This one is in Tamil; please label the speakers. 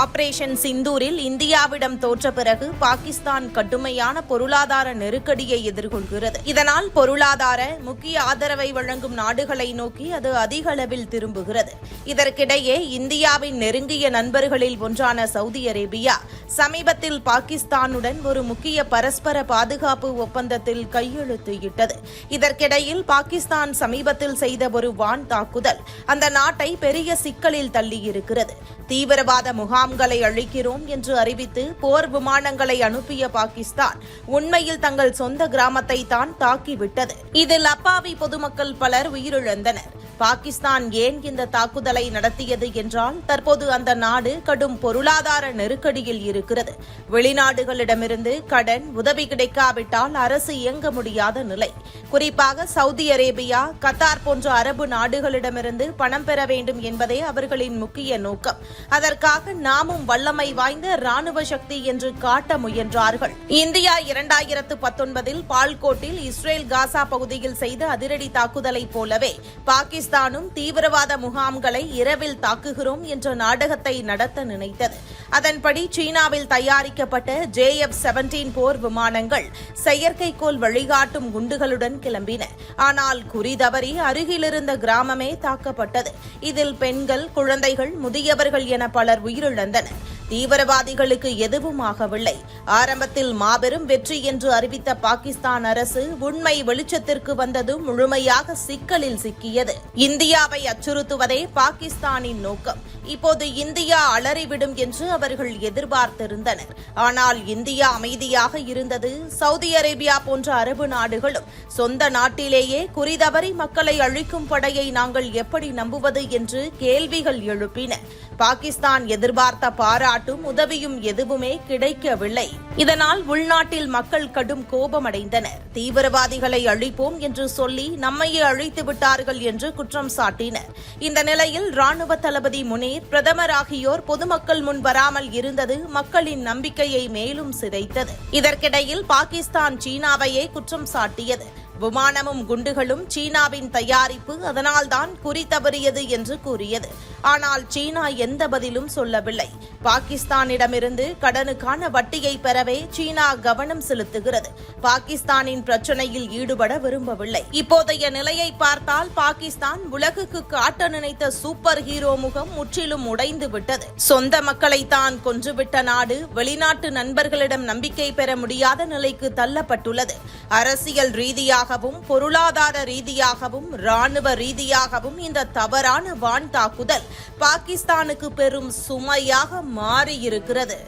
Speaker 1: ஆபரேஷன் சிந்தூரில் இந்தியாவிடம் தோற்ற பிறகு பாகிஸ்தான் கடுமையான பொருளாதார நெருக்கடியை எதிர்கொள்கிறது. இதனால் பொருளாதார முக்கிய ஆதரவை வழங்கும் நாடுகளை நோக்கி அது அதிக அளவில் திரும்புகிறது. இதற்கிடையே இந்தியாவின் நெருங்கிய நண்பர்களில் ஒன்றான சவுதி அரேபியா சமீபத்தில் பாகிஸ்தானுடன் ஒரு முக்கிய பரஸ்பர பாதுகாப்பு ஒப்பந்தத்தில் கையெழுத்து இட்டது இதற்கிடையில் பாகிஸ்தான் சமீபத்தில் செய்த ஒரு வான் தாக்குதல் அந்த நாட்டை பெரிய சிக்கலில் தள்ளியிருக்கிறது. தீவிரவாத முகாம் முகாம்களை அழிக்கிறோம் என்று அறிவித்து போர் விமானங்களை அனுப்பிய பாகிஸ்தான் உண்மையில் தங்கள் சொந்த கிராமத்தை தான் தாக்கிவிட்டது. இதில் அப்பாவி பொதுமக்கள் பலர் உயிரிழந்தனர். பாகிஸ்தான் ஏன் இந்த தாக்குதலை நடத்தியது என்றால் தற்போது அந்த நாடு கடும் பொருளாதார நெருக்கடியில் இருக்கிறது. வெளிநாடுகளிடமிருந்து கடன் உதவி கிடைக்காவிட்டால் அரசு இயங்க முடியாத நிலை. குறிப்பாக சவுதி அரேபியா கத்தார் போன்ற அரபு நாடுகளிடமிருந்து பணம் பெற வேண்டும் என்பதே அவர்களின் முக்கிய நோக்கம். அதற்காக நாமும் வல்லமை வாய்ந்த ராணுவ சக்தி என்று காட்ட முயன்றார்கள். இந்தியா இரண்டாயிரத்து பத்தொன்பதில் பால்கோட்டில் இஸ்ரேல் காசா பகுதியில் செய்த அதிரடி தாக்குதலைப் போலவே பாகிஸ்தானும் தீவிரவாத முகாம்களை இரவில் தாக்குகிறோம் என்ற நாடகத்தை நடத்த நினைத்தது. அதன்படி சீனாவில் தயாரிக்கப்பட்ட ஜே எஃப் செவன்டீன் போர் விமானங்கள் செயற்கைக்கோள் வழிகாட்டும் குண்டுகளுடன் கிளம்பின. ஆனால் குறிதவறி அருகிலிருந்த கிராமமே தாக்கப்பட்டது. இதில் பெண்கள் குழந்தைகள் முதியவர்கள் என பலர் உயிரிழந்தனர். નંદન தீவிரவாதிகளுக்கு எதுவும் ஆகவில்லை. ஆரம்பத்தில் மாபெரும் வெற்றி என்று அறிவித்த பாகிஸ்தான் அரசு உண்மை வெளிச்சத்திற்கு வந்ததும் முழுமையாக சிக்கலில் சிக்கியது. இந்தியாவை அச்சுறுத்துவதே பாகிஸ்தானின் நோக்கம். இப்போது இந்தியா அலறிவிடும் என்று அவர்கள் எதிர்பார்த்திருந்தனர். ஆனால் இந்தியா அமைதியாக இருந்தது சவுதி அரேபியா போன்ற அரபு நாடுகளும். சொந்த நாட்டிலேயே குறிதவறி மக்களை அழிக்கும் படையை நாங்கள் எப்படி நம்புவது என்று கேள்விகள் எழுப்பின. பாகிஸ்தான் எதிர்பார்த்த பாராட்டு பாராட்டும் உதவியும் எதுவுமே கிடைக்கவில்லை. இதனால் உள்நாட்டில் மக்கள் கடும் கோபமடைந்தனர். தீவிரவாதிகளை அழிப்போம் என்று சொல்லி நம்மையே அழித்து விட்டார்கள் என்று குற்றம் சாட்டினர். இந்த நிலையில் ராணுவ தளபதி முனீர் பிரதமர் ஆகியோர் பொதுமக்கள் முன் வராமல் இருந்தது மக்களின் நம்பிக்கையை மேலும் சிதைத்தது. இதற்கிடையில் பாகிஸ்தான் சீனாவையே குற்றம் சாட்டியது. விமானமும் குண்டுகளும் சீனாவின் தயாரிப்பு அதனால்தான் குறி தவறியது என்று கூறியது. ஆனால் சீனா எந்த பதிலும் சொல்லவில்லை. பாகிஸ்தானிடமிருந்து கடனுக்கான வட்டியை பெறவே சீனா கவனம் செலுத்துகிறது. பாகிஸ்தானின் பிரச்சனையில் ஈடுபட விரும்பவில்லை. இப்போதைய நிலையை பார்த்தால் பாகிஸ்தான் உலகுக்கு காட்ட நினைத்த சூப்பர் ஹீரோ முகம் முற்றிலும் உடைந்து விட்டது சொந்த மக்களை தான் கொன்றுவிட்ட நாடு வெளிநாட்டு நண்பர்களிடம் நம்பிக்கை பெற முடியாத நிலைக்கு தள்ளப்பட்டுள்ளது. அரசியல் ரீதியாகவும் பொருளாதார ரீதியாகவும் ராணுவ ரீதியாகவும் இந்த தவறான வான் தாக்குதல் பாகிஸ்தானுக்கு பெரும் சுமையாக மாறியிருக்கிறது.